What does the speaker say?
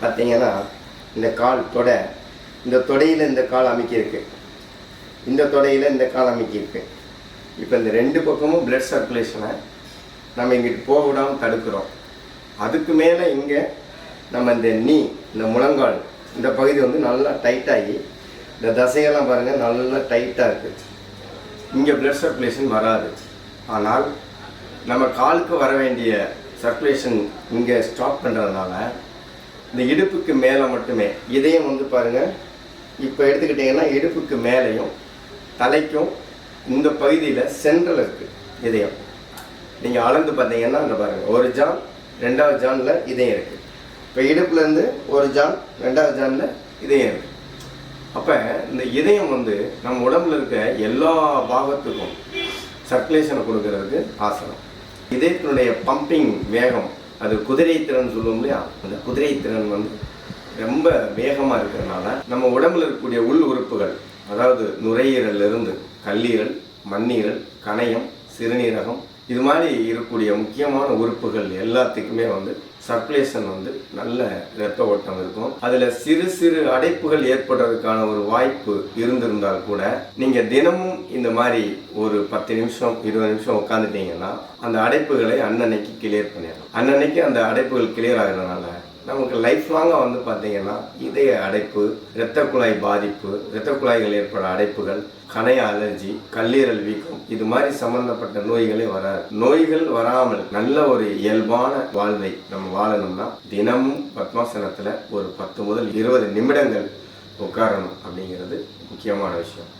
பார்த்தீங்கன்னா இந்த கால் தொடை இந்த தொடையில் இந்த கால் அமைக்கியிருக்கு. இந்த தொடையில் இந்த கால் அமைக்கியிருக்கு. இப்போ இந்த ரெண்டு பக்கமும் பிளட் சர்க்குலேஷனை நம்ம இங்கிட்டு போக விடாமல் தடுக்கிறோம். அதுக்கு மேலே இங்கே நம்ம இந்த நீ இந்த முழங்கால் இந்த பகுதி வந்து நல்லா டைட்டாகி இந்த தசையெல்லாம் பாருங்கள் நல்லா டைட்டாக இருக்குது இங்கே பிளட் சர்க்குலேஷன் வராது. ஆனால் நம்ம காலுக்கு வர வேண்டிய சர்க்குலேஷன் இங்கே ஸ்டாப் பண்ணுறதுனால இந்த இடுப்புக்கு மேலே மட்டுமே. இதயம் வந்து பாருங்கள் இப்போ எடுத்துக்கிட்டிங்கன்னா இடுப்புக்கு மேலேயும் தலைக்கும் இந்த பகுதியில் சென்ட்ரல் இருக்குது இதயம். நீங்கள் அளந்து பார்த்தீங்கன்னா அந்த பாருங்கள் ஒரு ஜான் ரெண்டாவது ஜானில் இதயம் இருக்குது இப்போ இடுப்புலேருந்து ஒரு ஜான் ரெண்டாவது ஜானில் இதயம் இருக்குது அப்போ இந்த இதயம் வந்து நம்ம உடம்புல இருக்க எல்லா பாகத்துக்கும் சர்க்குலேஷனை கொடுக்கறதுக்கு ஆசனம். இதயத்தினுடைய பம்பிங் வேகம் அது குதிரை திறன் சொல்லுவோம் இல்லையா? அந்த குதிரை திறன் வந்து ரொம்ப வேகமாக இருக்கிறதுனால நம்ம உடம்புல இருக்கக்கூடிய உள் உறுப்புகள் அதாவது நுரையீரல்ல இருந்து கல்லீரல் மண்ணீரல் கணையம் சிறுநீரகம் இது மாதிரி இருக்கக்கூடிய முக்கியமான உறுப்புகள் எல்லாத்துக்குமே வந்து சர்க்குலேஷன் வந்து நல்ல இரத்த ஓட்டம் இருக்கும். அதில் சிறு சிறு அடைப்புகள் ஏற்படுறதுக்கான ஒரு வாய்ப்பு இருந்திருந்தால் கூட நீங்கள் தினமும் இந்த மாதிரி ஒரு பத்து நிமிஷம் இருபது நிமிஷம் உட்காந்துட்டீங்கன்னா அந்த அடைப்புகளை அன்னன்னைக்கு கிளியர் பண்ணிடலாம். அன்னன்னைக்கு அந்த அடைப்புகள் கிளியர் ஆகிறதுனால நமக்கு லைஃப் லாங்காக வந்து பார்த்தீங்கன்னா இதய அடைப்பு இரத்த குழாய் பாதிப்பு இரத்த குழாய்கள் ஏற்பட அடைப்புகள் கணைய அலர்ஜி கல்லீரல் வீக்கம் இது மாதிரி சம்பந்தப்பட்ட நோய்களே வராது. நோய்கள் வராமல் நல்ல ஒரு இயல்பான வாழ்வை நம்ம வாழணும்னா தினமும் பத்மாசனத்தில் ஒரு பத்து முதல் இருபது நிமிடங்கள் உட்காரணும் அப்படிங்கிறது முக்கியமான விஷயம்.